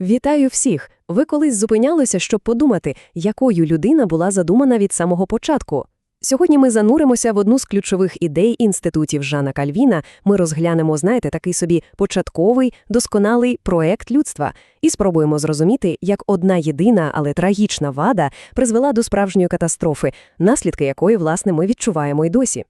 Вітаю всіх! Ви колись зупинялися, щоб подумати, якою людина була задумана від самого початку. Сьогодні ми зануримося в одну з ключових ідей інститутів Жана Кальвіна. Ми розглянемо, знаєте, такий собі початковий, досконалий проект людства і спробуємо зрозуміти, як одна єдина, але трагічна вада призвела до справжньої катастрофи, наслідки якої, власне, ми відчуваємо й досі.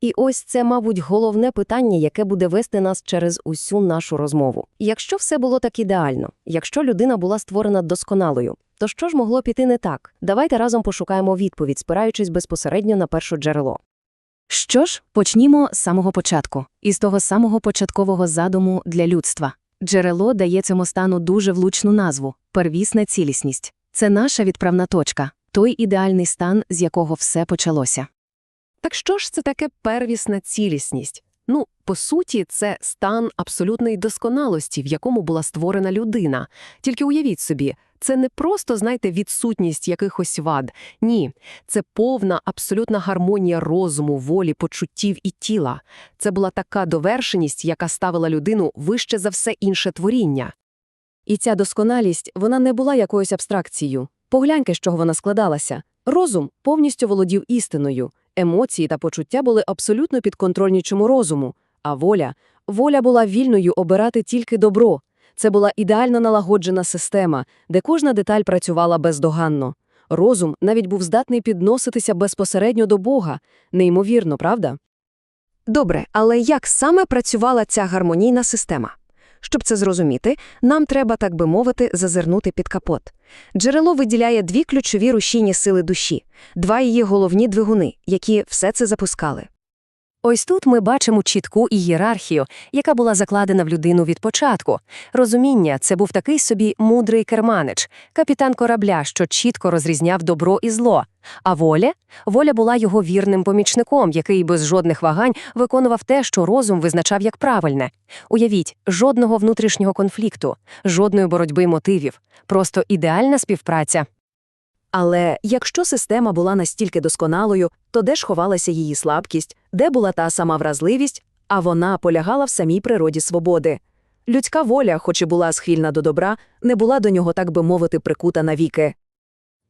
І ось це, мабуть, головне питання, яке буде вести нас через усю нашу розмову. Якщо все було так ідеально, якщо людина була створена досконалою, то що ж могло піти не так? Давайте разом пошукаємо відповідь, спираючись безпосередньо на перше джерело. Що ж, почнімо з самого початку, із того самого початкового задуму для людства. Джерело дає цьому стану дуже влучну назву первісна цілісність. Це наша відправна точка, той ідеальний стан, з якого все почалося. Так що ж це таке первісна цілісність? Ну, по суті, це стан абсолютної досконалості, в якому була створена людина. Тільки уявіть собі, це не просто, знаєте, відсутність якихось вад. Ні, це повна абсолютна гармонія розуму, волі, почуттів і тіла. Це була така довершеність, яка ставила людину вище за все інше творіння. І ця досконалість, вона не була якоюсь абстракцією. Погляньте, з чого вона складалася. Розум повністю володів істиною. Емоції та почуття були абсолютно підконтрольні чому розуму, а воля воля була вільною обирати тільки добро. Це була ідеально налагоджена система, де кожна деталь працювала бездоганно. Розум навіть був здатний підноситися безпосередньо до Бога. Неймовірно, правда? Добре, але як саме працювала ця гармонійна система? Щоб це зрозуміти, нам треба, так би мовити, зазирнути під капот. Джерело виділяє дві ключові рушійні сили душі, два її головні двигуни, які все це запускали. Ось тут ми бачимо чітку ієрархію, яка була закладена в людину від початку. Розуміння це був такий собі мудрий керманич, капітан корабля, що чітко розрізняв добро і зло. А воля? Воля була його вірним помічником, який без жодних вагань виконував те, що розум визначав як правильне. Уявіть, жодного внутрішнього конфлікту, жодної боротьби мотивів, просто ідеальна співпраця. Але якщо система була настільки досконалою, то де ж ховалася її слабкість, де була та сама вразливість, а вона полягала в самій природі свободи. Людська воля, хоч і була схильна до добра, не була до нього, так би мовити, прикута навіки.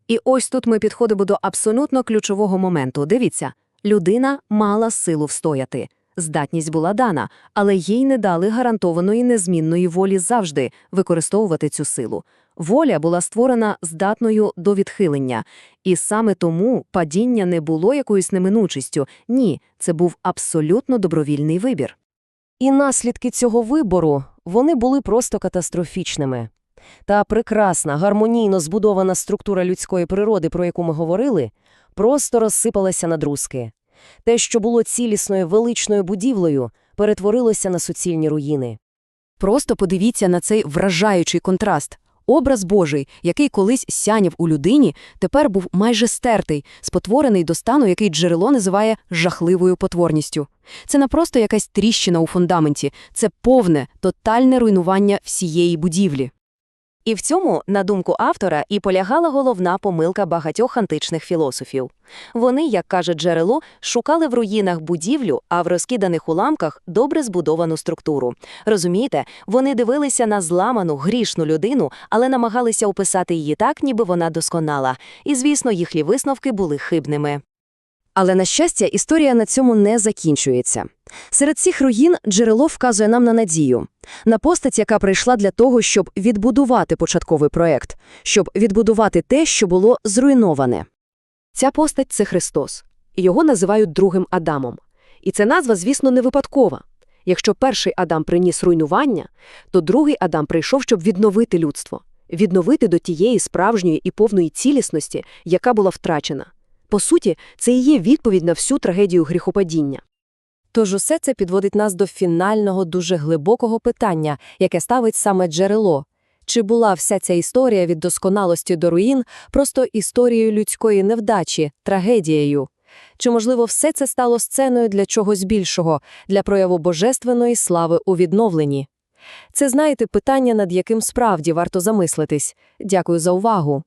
І ось тут ми підходимо до абсолютно ключового моменту. Дивіться, людина мала силу встояти. Здатність була дана, але їй не дали гарантованої незмінної волі завжди використовувати цю силу. Воля була створена здатною до відхилення, і саме тому падіння не було якоюсь неминучістю, ні, це був абсолютно добровільний вибір. І наслідки цього вибору вони були просто катастрофічними. Та прекрасна, гармонійно збудована структура людської природи, про яку ми говорили, просто розсипалася на друзки. Те, що було цілісною величною будівлею, перетворилося на суцільні руїни. Просто подивіться на цей вражаючий контраст. Образ Божий, який колись сяняв у людині, тепер був майже стертий, спотворений до стану, який джерело називає жахливою потворністю. Це не просто якась тріщина у фундаменті, це повне, тотальне руйнування всієї будівлі. І в цьому, на думку автора, і полягала головна помилка багатьох античних філософів. Вони, як каже джерело, шукали в руїнах будівлю, а в розкиданих уламках добре збудовану структуру. Розумієте, вони дивилися на зламану, грішну людину, але намагалися описати її так, ніби вона досконала. І, звісно, їхні висновки були хибними. Але, на щастя, історія на цьому не закінчується. Серед цих руїн джерело вказує нам на надію, на постать, яка прийшла для того, щоб відбудувати початковий проект, щоб відбудувати те, що було зруйноване. Ця постать це Христос, і його називають другим Адамом. І ця назва, звісно, не випадкова. Якщо перший Адам приніс руйнування, то другий Адам прийшов, щоб відновити людство, відновити до тієї справжньої і повної цілісності, яка була втрачена. По суті, це і є відповідь на всю трагедію гріхопадіння. Тож усе це підводить нас до фінального, дуже глибокого питання, яке ставить саме джерело. Чи була вся ця історія від досконалості до руїн просто історією людської невдачі, трагедією? Чи, можливо, все це стало сценою для чогось більшого, для прояву божественної слави у відновленні? Це, знаєте, питання, над яким справді варто замислитись. Дякую за увагу.